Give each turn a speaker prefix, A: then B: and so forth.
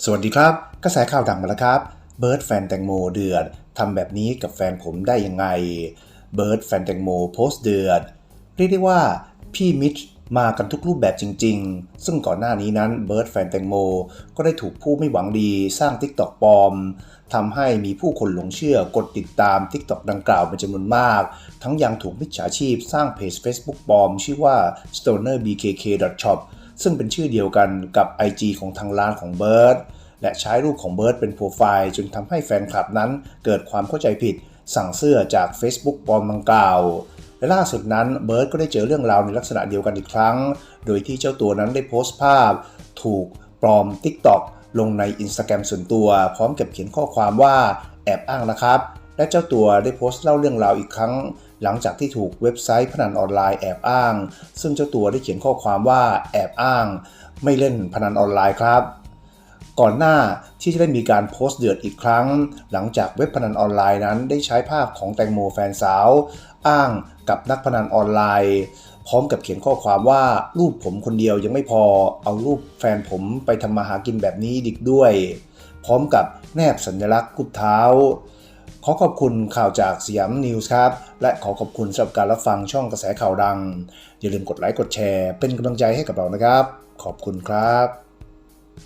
A: สวัสดีครับ กระแสข่าวดังมาแล้วครับ เบิร์ดแฟนแตงโมเดือดทำแบบนี้กับแฟนผมได้ยังไง เบิร์ดแฟนแตงโมโพสต์เดือด เรียกได้ว่าพี่มิชมากันทุกรูปแบบจริง ๆ ซึ่งก่อนหน้านี้นั้นเบิร์ดแฟนแตงโมก็ได้ถูกผู้ไม่หวังดีสร้าง TikTok ปลอมทำให้มีผู้คนหลงเชื่อกดติดตาม TikTok ดังกล่าวเป็นจำนวนมาก ทั้งยังถูกมิจฉาชีพสร้างเพจ Facebook ปลอม ชื่อว่า stonerbkk.shop ซึ่งเป็นชื่อเดียวกันกับ IG ของทางร้านของเบิร์ดและใช้รูปของเบิร์ดเป็นโปรไฟล์จนทำให้แฟนคลับนั้นเกิดความเข้าใจผิด สั่งเสื้อจาก Facebook ปลอมดังกล่าวและล่าสุดนั้นเบิร์ดก็ได้เจอเรื่องราวในลักษณะเดียวกันอีกครั้ง โดยที่เจ้าตัวนั้นได้โพสต์ภาพ ถูกปลอม TikTok ลงใน Instagram ส่วนตัว พร้อมกับเขียนข้อความว่าแอบอ้างนะครับ และเจ้าตัวได้โพสต์เล่าเรื่องราวอีกครั้ง หลังจากที่ถูกเว็บไซต์พนันออนไลน์แอบอ้าง ซึ่งเจ้าตัวได้เขียนข้อความว่าแอบอ้าง ไม่เล่นพนันออนไลน์ครับก่อนหน้าที่จะได้มีการโพสต์เดือดอีกครั้ง หลังจากเว็บพนันออนไลน์นั้นได้ใช้ภาพของแตงโมแฟนสาว อ้างกับนักพนันออนไลน์ พร้อมกับเขียนข้อความว่ารูปผมคนเดียวยังไม่พอ เอารูปแฟนผมไปทำมาหากินแบบนี้ดิกด้วย พร้อมกับแนบสัญลักษณ์กุบเท้า ขอขอบคุณข่าวจากสยามนิวส์ครับ และขอขอบคุณสำหรับการรับฟังช่องกระแสข่าวดัง อย่าลืมกดไลค์กดแชร์ เป็นกำลังใจให้กับเรานะครับ ขอบคุณครับ